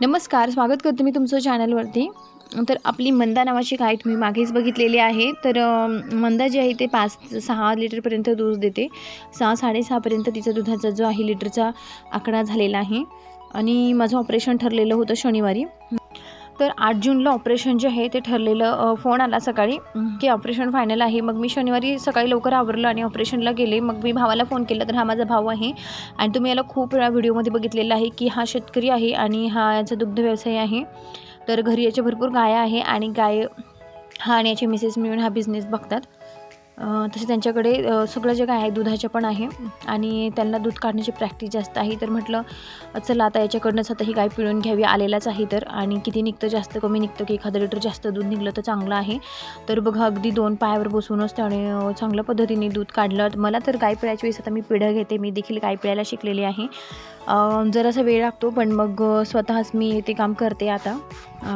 नमस्कार स्वागत करते मी तुमचं चॅनलवरती. तर आपली मंदा नावाची गाय तुम्ही मागेच बघितलेली आहे. तर मंदा जी आहे ते पाच सहा लिटरपर्यंत दूध देते. सहा साडेसहापर्यंत तिचा दुधाचा जो आहे लिटरचा आकडा झालेला आहे. आणि माझं ऑपरेशन ठरलेलं होतं शनिवारी. तर आठ जूनला ऑपरेशन जे आहे ते ठरलेलं फोन आला सकाळी की ऑपरेशन फायनल आहे. मग मी शनिवारी सकाळी लवकर आवरलं आणि ऑपरेशनला गेले. मग मी भावाला फोन केला तर हा माझा भाऊ आहे आणि तुम्ही याला खूप वेळा व्हिडिओमध्ये बघितलेलं आहे की हा शेतकरी आहे आणि हा याचा दुग्ध व्यवसाय आहे. तर घरी याच्या भरपूर गाय आहे आणि गाय हा आणि याचे मिसेस मिळून हा बिझनेस बघतात. तसे त्यांच्याकडे सगळं जे काय आहे दुधाच्या पण आहे आणि त्यांना दूध काढण्याची प्रॅक्टिस जास्त आहे. तर म्हटलं चला आता याच्याकडनंच आता ही गाय पिळून घ्यावी आलेलाच आहे तर. आणि किती निघतं जास्त कमी निघतं की एखादं लिटर जास्त दूध निघलं तर चांगलं आहे. तर बघा अगदी दोन पायावर बसूनच त्याने चांगल्या पद्धतीने दूध काढलं. मला तर गाय पिळायच्या वेळेस आता मी पिढं घेते. मी देखील गाय पिळायला शिकलेली आहे. जरासा वेळ लागतो पण मग स्वतःच मी ते काम करते आता.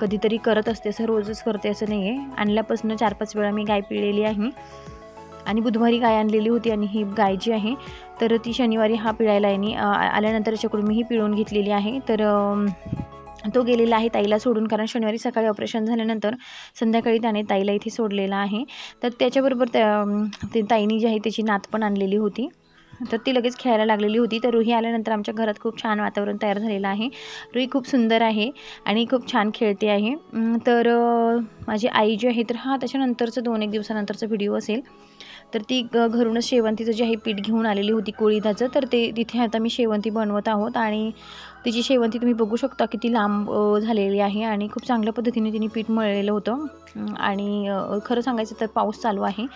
कधीतरी करत असते असं रोजच करते असं नाही आहे. आणल्यापासून चार पाच वेळा मी गाय पिळलेली आहे. आणि बुधवारी गाय आणलेली होती आणि ही गाय जी आहे तर ती शनिवारी हा पिळायला आहे. आल्यानंतर याच्याकडून मी ही पिळून घेतलेली आहे. तर तो गेलेला आहे ताईला सोडून कारण शनिवारी सकाळी ऑपरेशन झाल्यानंतर संध्याकाळी त्याने ताईला इथे सोडलेला आहे. तर त्याच्याबरोबर त्या ते ताईनी जी आहे त्याची नात पण आणलेली होती. तर ती लगेच खेळायला लागलेली होती. तर रुही आल्यानंतर आमच्या घरात खूप छान वातावरण तयार झालेलं आहे. रुही खूप सुंदर आहे आणि खूप छान खेळते आहे. तर माझी आई जी आहे तर हा त्याच्यानंतरचं दोन एक दिवसानंतरचा व्हिडिओ असेल. तर ती ग- घरूनच शेवंतीचं जे आहे पीठ घेऊन आलेली होती कोळीदाचं तर ते तिथे आता मी शेवंती बनवत आहोत आणि तिची शेवंती तुम्ही बघू शकता किती लांब झालेली आहे आणि खूप चांगल्या पद्धतीने तिने पीठ मळलेलं होतं. आणि खरं सांगायचं तर पाऊस चालू आहे.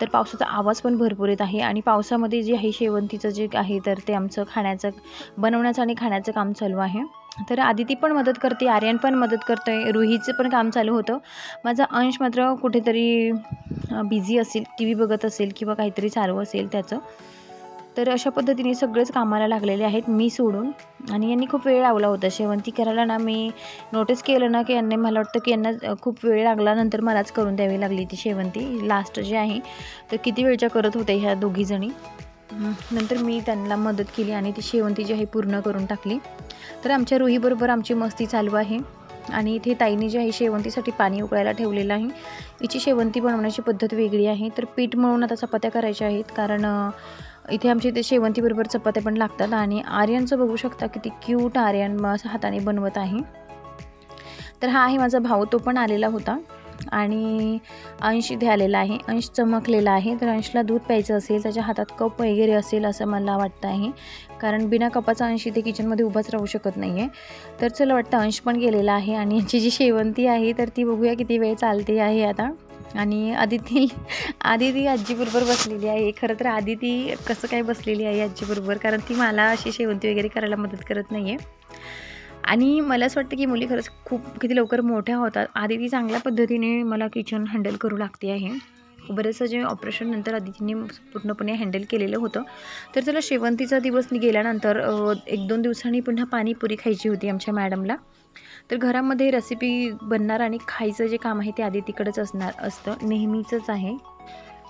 तर पावसाचा आवाज पण भरपूर येत आहे आणि पावसामध्ये जे आहे शेवंतीचं जे आहे तर ते आमचं खाण्याचं बनवण्याचं आणि खाण्याचं काम चालू आहे. तर आदिती पण मदत करते आर्यन पण मदत करतो आहे रुहीचं पण काम चालू होतं. माझा अंश मात्र कुठेतरी बिझी असेल टी व्ही बघत असेल किंवा काहीतरी चालू असेल त्याचं. तर अशा पद्धतीने सगळेच कामाला लागलेले आहेत मी सोडून. आणि यांनी खूप वेळ लावला होता शेवंती करायला ना मी नोटीस केलं ना की यांनी मला वाटतं की यांना खूप वेळ लागला नंतर मलाच करून द्यावी लागली ती शेवंती लास्ट जी आहे. तर किती वेळच्या करत होत्या ह्या दोघीजणी? नंतर मी त्यांना मदत केली आणि ती शेवंती जी आहे पूर्ण करून टाकली. तर आमच्या रोहीबरोबर आमची मस्ती चालू आहे आणि इथे ताईने जे आहे शेवंतीसाठी पाणी उकळायला ठेवलेलं आहे. हिची शेवंती बनवण्याची पद्धत वेगळी आहे. तर पीठ मळून आता चपात्या करायच्या आहेत कारण इथे आमच्या इथे शेवंतीबरोबर चपात्या पण लागतात आणि आर्यनचं बघू शकता किती क्यूट आर्यन असं हाताने बनवत आहे. तर हा आहे माझा भाऊ तो पण आलेला होता. आणि अंश इथे आलेला आहे. अंश चमकलेला आहे. तर अंशला दूध प्यायचं असेल त्याच्या हातात कप वगैरे असेल असं मला वाटतं आहे. कारण बिना कपाचा अंश इथे किचनमध्ये उभाच राहू शकत नाही आहे तर चला वाटतं अंश पण गेलेला आहे आणि याची जी शेवंती आहे तर ती बघूया किती वेळ चालते आहे आता. आणि आदिती आदिती आजीबरोबर बसलेली आहे. खरं तर आदिती कसं काय बसलेली आहे आजीबरोबर? कारण ती मला अशी शेवंती वगैरे करायला मदत करत नाही आहे आणि मला असं वाटतं की मुली खरंच खूप किती लवकर मोठ्या होतात. आदिती चांगल्या पद्धतीने मला किचन हँडल करू लागते आहे. बरेचसं जे ऑपरेशन नंतर आदितीने पूर्णपणे हँडल केलेलं होतं. तर त्याला शेवंतीचा दिवस गेल्यानंतर एक दोन दिवसांनी पुन्हा पाणीपुरी खायची होती आमच्या मॅडमला तर घरामध्ये रेसिपी बनणार आणि खायचं जे काम आहे ते आधी तिकडंच असणार असतं. नेहमीचंच आहे.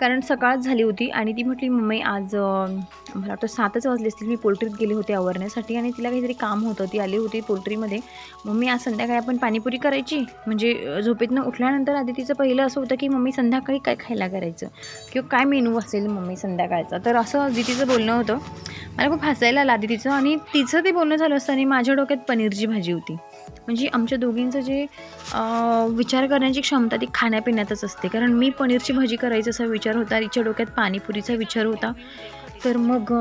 कारण सकाळ झाली होती आणि ती म्हटली मम्मी आज मला वाटतं सातच वाजले असतील. मी पोल्ट्रीत गेले होते आवरण्यासाठी आणि तिला काहीतरी काम होतं. ती आली होती पोल्ट्रीमध्ये. मम्मी आज संध्याकाळी आपण पाणीपुरी करायची? म्हणजे झोपेतनं उठल्यानंतर आधी तिचं पहिलं असं होतं की मम्मी संध्याकाळी काय खायला करायचं? किंवा काय मेनू असेल मम्मी संध्याकाळचा? तर असं अदितीचं बोलणं होतं. मला खूप हसायला आलं अदितीचं आणि तिचं ते बोलणं झालं असतं आणि माझ्या डोक्यात पनीरची भाजी होती. म्हणजे आमच्या दोघींचं जे विचार करण्याची क्षमता ती खाण्यापिण्यातच असते. कारण मी पनीरची भाजी करायचा असा विचार होता तिच्या डोक्यात पाणीपुरीचा विचार होता. तर मग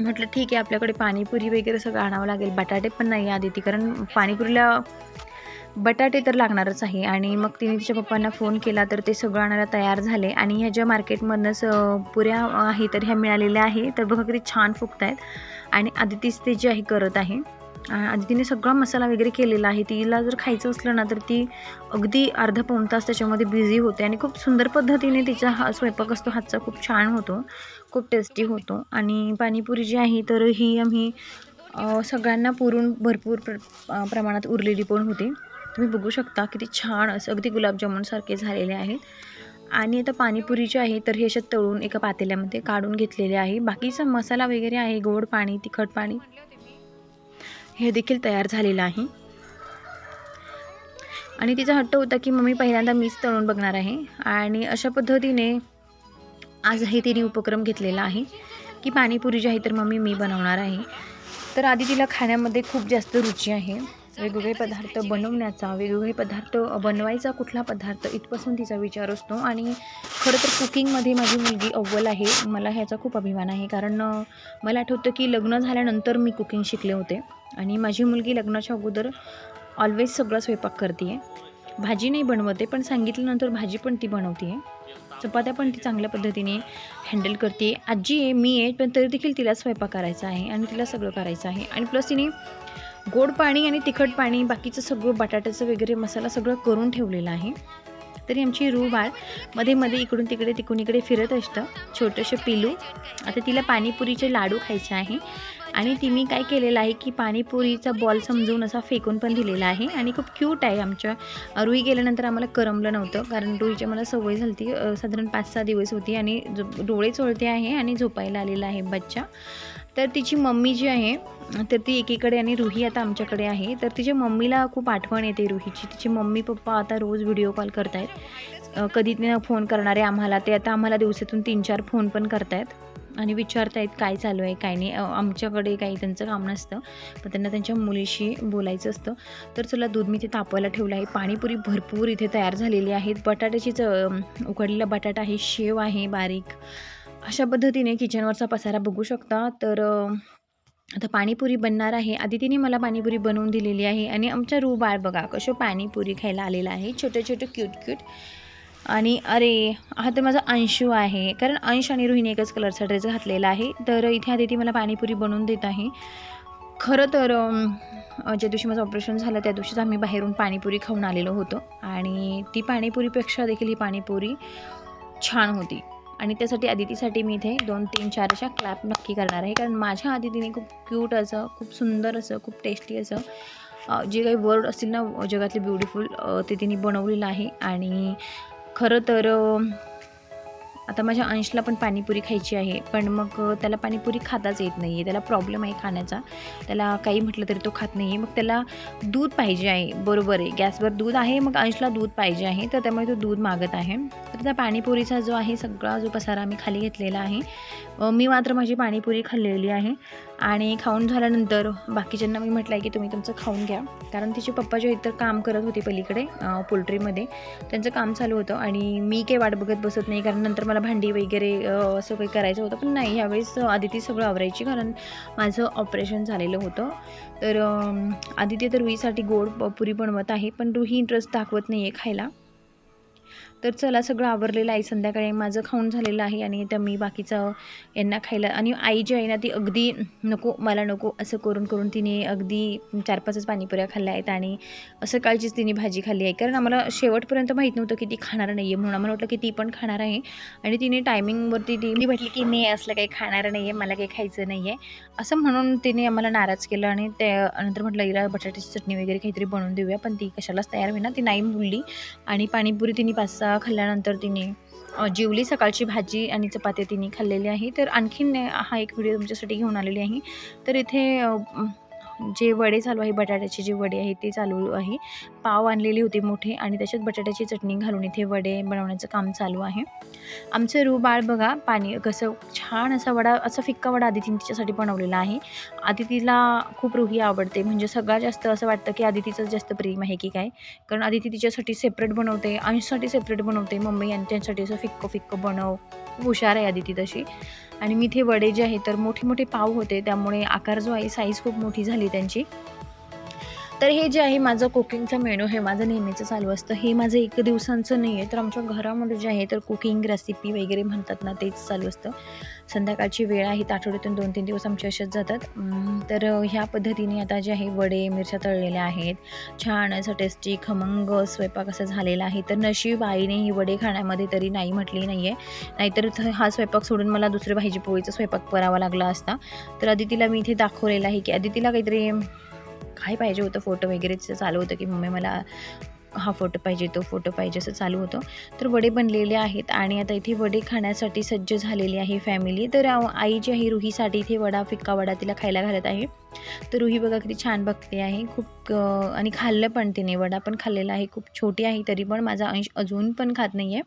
म्हटलं ठीक आहे आपल्याकडे पाणीपुरी वगैरे सगळं आणावं लागेल. बटाटे पण नाही आधी ती कारण पाणीपुरीला बटाटे तर लागणारच आहे. आणि मग तिने तिच्या पप्पांना फोन केला तर ते सगळं आणायला तयार झाले. आणि ह्या ज्या मार्केटमधनंच पुऱ्या आहे तर ह्या मिळालेल्या आहे तर बघा किती छान फुगत आहेत आणि आदितीच ते जे आहे करत आहे. आणि तिने सगळा मसाला वगैरे केलेला आहे. तिला जर खायचं असलं ना तर ती अगदी अर्धा पाऊण तास त्याच्यामध्ये बिझी होते आणि खूप सुंदर पद्धतीने तिचा हा स्वयंपाक असतो. हातचा खूप छान होतो खूप टेस्टी होतो. आणि पाणीपुरी जी आहे तर ही आम्ही सगळ्यांना पुरून भरपूर प्र प्रमाणात उरलेली पण होती. तुम्ही बघू शकता किती छान असं अगदी गुलाबजामुनसारखे झालेले आहेत. आणि आता पाणीपुरी जी आहे तर हे अशा तळून एका पातेल्यामध्ये काढून घेतलेले आहे. बाकीचा मसाला वगैरे आहे गोड पाणी तिखट पाणी. हे देखील तयार झालेलं आहे. आणि तिचा हट्ट होता की मम्मी पहिल्यांदा मीच तळून बघणार आहे. आणि अशा पद्धतीने आजही तिने उपक्रम घेतलेला आहे की पाणीपुरी जी आहे तर मम्मी मी बनवणार आहे. तर आधी तिला खाण्यामध्ये खूप जास्त रुची आहे. वेगवेगळे पदार्थ बनवण्याचा वेगवेगळे पदार्थ बनवायचा कुठला पदार्थ इथपासून तिचा विचार असतो. आणि खरं तर कुकिंगमध्ये माझी मुलगी अव्वल आहे. मला ह्याचा खूप अभिमान आहे. कारण मला आठवतं की लग्न झाल्यानंतर मी कुकिंग शिकले होते. आणि माझी मुलगी लग्नाच्या अगोदर ऑलवेज सगळा स्वयंपाक करते आहे भाजी नाही बनवते पण सांगितल्यानंतर भाजी पण ती बनवते आहे चपात्या पण ती चांगल्या पद्धतीने हँडल करते आजी आहे मी आहे पण तरी देखील तिला स्वयंपाक करायचा आहे आणि तिला सगळं करायचं आहे. आणि प्लस तिने गोड पाणी आणि तिखट पाणी बाकीचं सगळं बटाट्याचं वगैरे मसाला सगळं करून ठेवलेलं आहे. तरी आमची रू बाळमध्ये मध्ये इकडून तिकडे तिकडून इकडे फिरत असतं. छोटंसं पिलू. आता तिला पाणीपुरीचे लाडू खायचे आहे. आणि तिने काय केलेलं आहे की पाणीपुरीचा बॉल समजून असा फेकून पण दिलेला आहे. आणि खूप क्यूट आहे आमच्या. रुई गेल्यानंतर आम्हाला करमलं नव्हतं कारण रुईची मला सवय झाली साधारण पाच सहा दिवस होती आणि डोळे चोळते आहे आणि झोपायला आलेला आहे बच्चा. तर तिची मम्मी जी आहे तर ती एकीकडे आणि रुही आता आमच्याकडे आहे. तर तिच्या मम्मीला खूप आठवण येते रुहीची. तिची मम्मी पप्पा आता रोज व्हिडिओ कॉल करतायत. कधी फोन करणारे आम्हाला. ते आता आम्हाला दिवसातून तीन चार फोन पण करतायत. आणि विचारतायत काय चालू आहे काय नाही. आमच्याकडे काही त्यांचं काम नसतं पण त्यांना त्यांच्या मुलीशी बोलायचं असतं. तर चला दूध मी ते तापवायला ठेवलं आहे. पाणीपुरी भरपूर इथे तयार झालेली आहेत. बटाट्याची च उकडलेला बटाटा आहे शेव आहे बारीक. अशा पद्धतीने किचनवरचा पसारा बघू शकता. तर आता पाणीपुरी बनणार आहे. आधी तिने मला पाणीपुरी बनवून दिलेली आहे. आणि आमच्या रू बाळ बघा कसं पाणीपुरी खायला आलेलं आहे. छोटं छोटं क्यूट क्यूट आणि अरे हा तर माझा अंशू आहे. कारण अंश आणि रोहिणी एकच कलरचा ड्रेस घातलेला आहे. तर इथे आधी ती मला पाणीपुरी बनवून देत आहे. खरं तर ज्या दिवशी माझं ऑपरेशन झालं त्या दिवशीच आम्ही बाहेरून पाणीपुरी खाऊन आलेलो होतो. आणि ती पाणीपुरीपेक्षा देखील ही पाणीपुरी छान होती. आणि त्यासाठी आदितीसाठी मी इथे दोन तीन चार अशा क्लॅप नक्की करणार आहे. कारण माझ्या आदितीने खूप क्यूट असं खूप सुंदर असं खूप टेस्टी असं जे काही वर्ड असतील ना जगातले ब्युटिफुल ते तिने बनवलेलं आहे. आणि खरं तर आता माझ्या अंशला पण पाणीपुरी खायची आहे पण मग त्याला पाणीपुरी खाताच येत नाही आहे त्याला प्रॉब्लेम आहे खाण्याचा. त्याला काही म्हटलं तरी तो खात नाही आहे मग त्याला दूध पाहिजे आहे. बरोबर आहे. गॅसवर दूध आहे मग अंशला दूध पाहिजे आहे. तर त्यामुळे तो दूध मागत आहे. तर त्या पाणीपुरीचा जो आहे सगळा जो पसारा आम्ही खाली घेतलेला आहे मी मात्र माझी पाणीपुरी खाल्लेली आहे. आणि खाऊन झाल्यानंतर बाकीच्यांना मी म्हटलं आहे की तुम्ही तुमचं खाऊन घ्या. कारण तिचे पप्पा जे इतर काम करत होते पलीकडे पोल्ट्रीमध्ये त्यांचं काम चालू होतं. आणि मी काही वाट बघत बसत नाही. कारण नंतर मला भांडी वगैरे असं काही करायचं होतं. पण नाही यावेळेस आदिती सगळं आवरायची कारण माझं ऑपरेशन झालेलं होतं. तर आदिती तर रुईसाठी गोड पुरी बनवत आहे पण रुही इंटरेस्ट दाखवत नाही आहे खायला. तर चला सगळं आवरलेलं आहे. संध्याकाळी माझं खाऊन झालेलं आहे आणि त्या मी बाकीचं यांना खायला आणि आई जी आहे ना ती अगदी नको मला नको असं करून करून तिने अगदी चार पाचच पाणीपुऱ्या खाल्ल्या आहेत आणि सकाळचीच तिने भाजी खाल्ली आहे. कारण आम्हाला शेवटपर्यंत माहीत नव्हतं की ती खाणार नाही आहे म्हणून आम्हाला वाटलं की ती पण खाणार आहे आणि तिने टायमिंगवरती ती मी म्हटली की मी असलं काही खाणार नाही आहे मला काही खायचं नाही आहे असं म्हणून तिने आम्हाला नाराज केलं आणि त्या नंतर म्हटलं इरा बटाट्याची चटणी वगैरे काहीतरी बनवून देऊया पण ती कशालाच तयार होईना ती नाही बोलली आणि पाणीपुरी तिने पाच सहा खाल्ल्यानंतर तिने जेवली. सकाळची भाजी आणि चपाती तिने खाल्लेली आहे. तर आणखीन हा एक व्हिडिओ तुमच्यासाठी घेऊन आलेली आहे. तर इथे जे वडे चालू आहे बटाट्याचे जे वडे आहे ते चालू आहे. पाव आणलेले होते मोठे आणि त्याच्यात बटाट्याची चटणी घालून इथे वडे बनवण्याचं काम चालू आहे. आमचं रू बाळ बघा पाणी कसं छान असा वडा असा फिक्का वडा आदितीने तिच्यासाठी बनवलेला आहे. आदितीला खूप रुही आवडते. म्हणजे सगळ्यात जास्त असं वाटतं की आदितीचं जास्त प्रेम आहे की काय? कारण आदिती तिच्यासाठी सेपरेट बनवते अंशसाठी सेपरेट बनवते. मम्मी यांच्यासाठी असं फिक्कं फिक्कं बनव हुशार आहे आदिती तशी. आणि मी इथे वडे जे आहे तर मोठे मोठे पाव होते. त्यामुळे आकार जो आहे साईज खूप मोठी झाली त्यांची. तर हे जे आहे माझं कुकिंगचं मेनू हे माझं नेहमीचं चालू असतं. हे माझं एक दिवसांचं नाही आहे तर आमच्या घरामध्ये जे आहे तर कुकिंग रेसिपी वगैरे म्हणतात ना तेच चालू असतं. संध्याकाळची वेळ आहे तर आठवड्यातून दोन तीन दिवस आमचे असेच जातात. तर ह्या पद्धतीने आता जे आहे वडे मिरच्या तळलेल्या आहेत. छान असं टेस्टी खमंग स्वयंपाक असं झालेला आहे. तर नशीब आईने ही वडे खाण्यामध्ये तरी नाही म्हटली नाही आहे नाहीतर हा स्वयंपाक सोडून मला दुसऱ्या भाजी पोळीचा स्वयंपाक करावा लागला असता. तर आदितीला मी इथे दाखवलेलं आहे की आदितीला काहीतरी काय पाहिजे होतं? फोटो वगैरेचं चालू होतं की मम्मी मला हा फोटो पाहिजे तो फोटो पाहिजे असं चालू होतं. तर वडे बनलेले आहेत आणि आता इथे वडे खाण्यासाठी सज्ज झालेली आहे फॅमिली तर आई जी आहे रुहीसाठी इथे वडा फिक्का वडा तिला खायला घालत आहे. तर रुही बघा किती छान बघते आहे. खूप आणि खाल्लं पण तिने. वडा पण खाल्लेला आहे. खूप छोटी आहे तरी पण माझा अंश अजून पण खात नाही आहे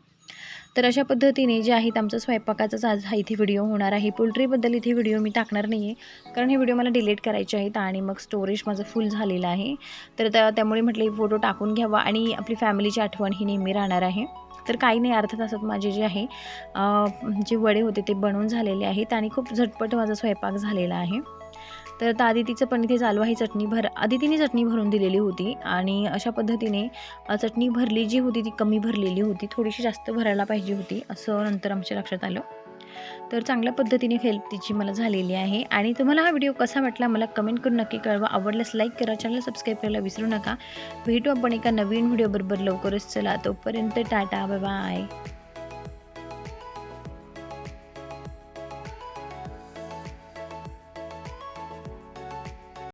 तर अशा पद्धतीने जे आहेत आमचा स्वयंपाकाचाच आज हा इथे व्हिडिओ होणार आहे. पोल्ट्रीबद्दल इथे व्हिडिओ मी टाकणार नाही आहे कारण हे व्हिडिओ मला डिलीट करायचे आहेत आणि मग स्टोरेज माझं फुल झालेलं आहे. तर त्या त्यामुळे म्हटलं हे फोटो टाकून घ्यावा आणि आपली फॅमिलीची आठवण ही नेहमी राहणार आहे. तर काही नाही अर्ध्या तासात माझे जे आहे जे वडे होते ते बनवून झालेले आहेत आणि खूप झटपट माझा स्वयंपाक झालेला आहे. तर आता आदितीचं पण इथे चालू आहे चटणी भर आदितीने चटणी भरून दिलेली होती आणि अशा पद्धतीने चटणी भरली जी होती ती कमी भरलेली होती थोडीशी जास्त भरायला पाहिजे होती असं नंतर आमच्या लक्षात आलं. तर चांगल्या पद्धतीने हेल्प तिची मला झालेली आहे आणि तुम्हाला हा व्हिडिओ कसा वाटला मला कमेंट करून नक्की कळवा. आवडल्यास लाईक करा चॅनल सबस्क्राईब करायला विसरू नका. भेटू आपण एका नवीन व्हिडिओबरोबर लवकरच. चला तोपर्यंत टाटा बाय बाय